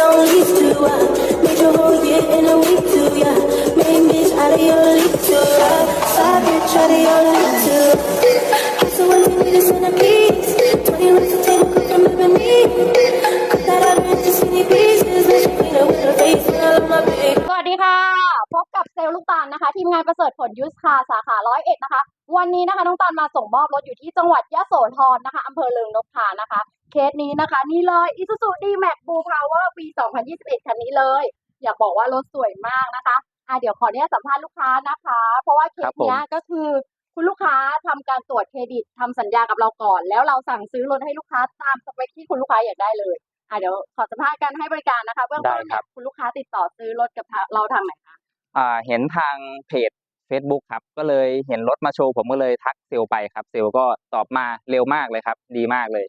don't leave to ya. Made your whole year in a week to ya. Main bitch out of your league to ya. Side bitch out of your league to ya. So when you need a centerpiece, 20 racks of table cut from ebony. Cut that out into skinny pieces. Then she clean up with her face and I love my baby. สวัสดีค่ะ พบกับเซลล์ลูกตาลนะคะ ทีมงานประเสริฐผลยูสคาสาขาร้อยเอ็ดนะคะ วันนี้นะคะน้องตาลมาส่งมอบรถอยู่ที่จังหวัดยะโสธรนะคะอำเภอเลิงนกทานะคะ เคสนี้นะคะ นี่เลย Isuzu D-Max Blue Power ปี 2021 คันนี้เลย อยากบอกว่ารถสวยมากนะคะอะเดี๋ยวขออนุญาตสัมภาษณ์ลูกค้านะคะ เพราะว่าเคสเนี้ยก็คือคุณลูกค้าทำการตรวจเครดิตทำสัญญากับเราก่อน แล้วเราสั่งซื้อรถให้ลูกค้าตามสเปคที่คุณลูกค้าอยากได้เลยอะเดี๋ยวขอสัมภาษณ์การให้บริการนะคะเบื้องต้นได้ครัเนี่ยบคุณลูกค้าติดต่อซื้อรถกับทางเราทางไหนคะอ่าเห็นทางเพจ Facebook ครับ ก็เลยเห็นรถมาโชว์ผมก็เลยทักเซลล์ไปครับ เซลล์ก็ตอบมาเร็วมากเลยครับ ดีมากเลย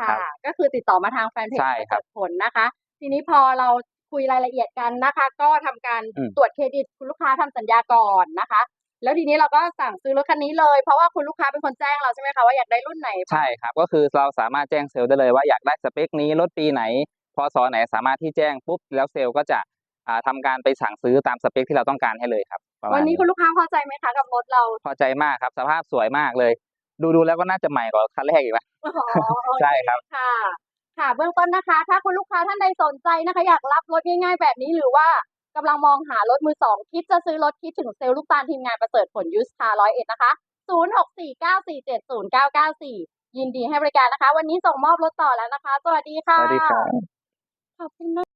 ค่ะครับก็คือติดต่อมาทางแฟนเพจใช่ครับเปิดผลนะคะ ทีนี้พอเราคุยรายละเอียดกันนะคะ ก็ทำการอืมตรวจเครดิตคุณลูกค้าทำสัญญาก่อนนะคะ แล้วทีนี้เราก็สั่งซื้อรถคันนี้เลยเพราะว่าคุณลูกค้าเป็นคนแจ้งเราใช่ไหมคะว่าอยากได้รุ่นไหนใช่ครับก็คือเราสามารถแจ้งเซลล์ได้เลยว่าอยากได้สเปคนี้รถปีไหนพศไหนสามารถที่แจ้งปุ๊บแล้วเซลล์ก็จะอ่าทำการไปสั่งซื้อตามสเปคที่เราต้องการให้เลยครับประมาณวันนี้คุณลูกค้าพอใจไหมคะกับรถเราพอใจมากครับ สภาพสวยมากเลย ดูดูแล้วก็น่าจะใหม่กว่าคันแรกอีกนะอ๋อโอเใช่ครับค่ะ ค่ะ เบื้องต้นนะคะ ถ้าคุณลูกค้าท่านใดสนใจนะคะ อยากรับรถง่าย ๆ แบบนี้หรือว่ากำลังมองหารถมือสองคิดจะซื้อรถคิดถึงเซลล์ลูกตาลทีมงานประเสริฐผลยูสคาร้อยเอ็ดนะคะศูนย์หกสี่เก้าสี่เจ็ดศูนย์เก้าเก้าสี่ยินดีให้บริการนะคะ วันนี้ส่งมอบรถต่อแล้วนะคะ สวัสดีค่ะสวัสดีครับขอบคุณนะ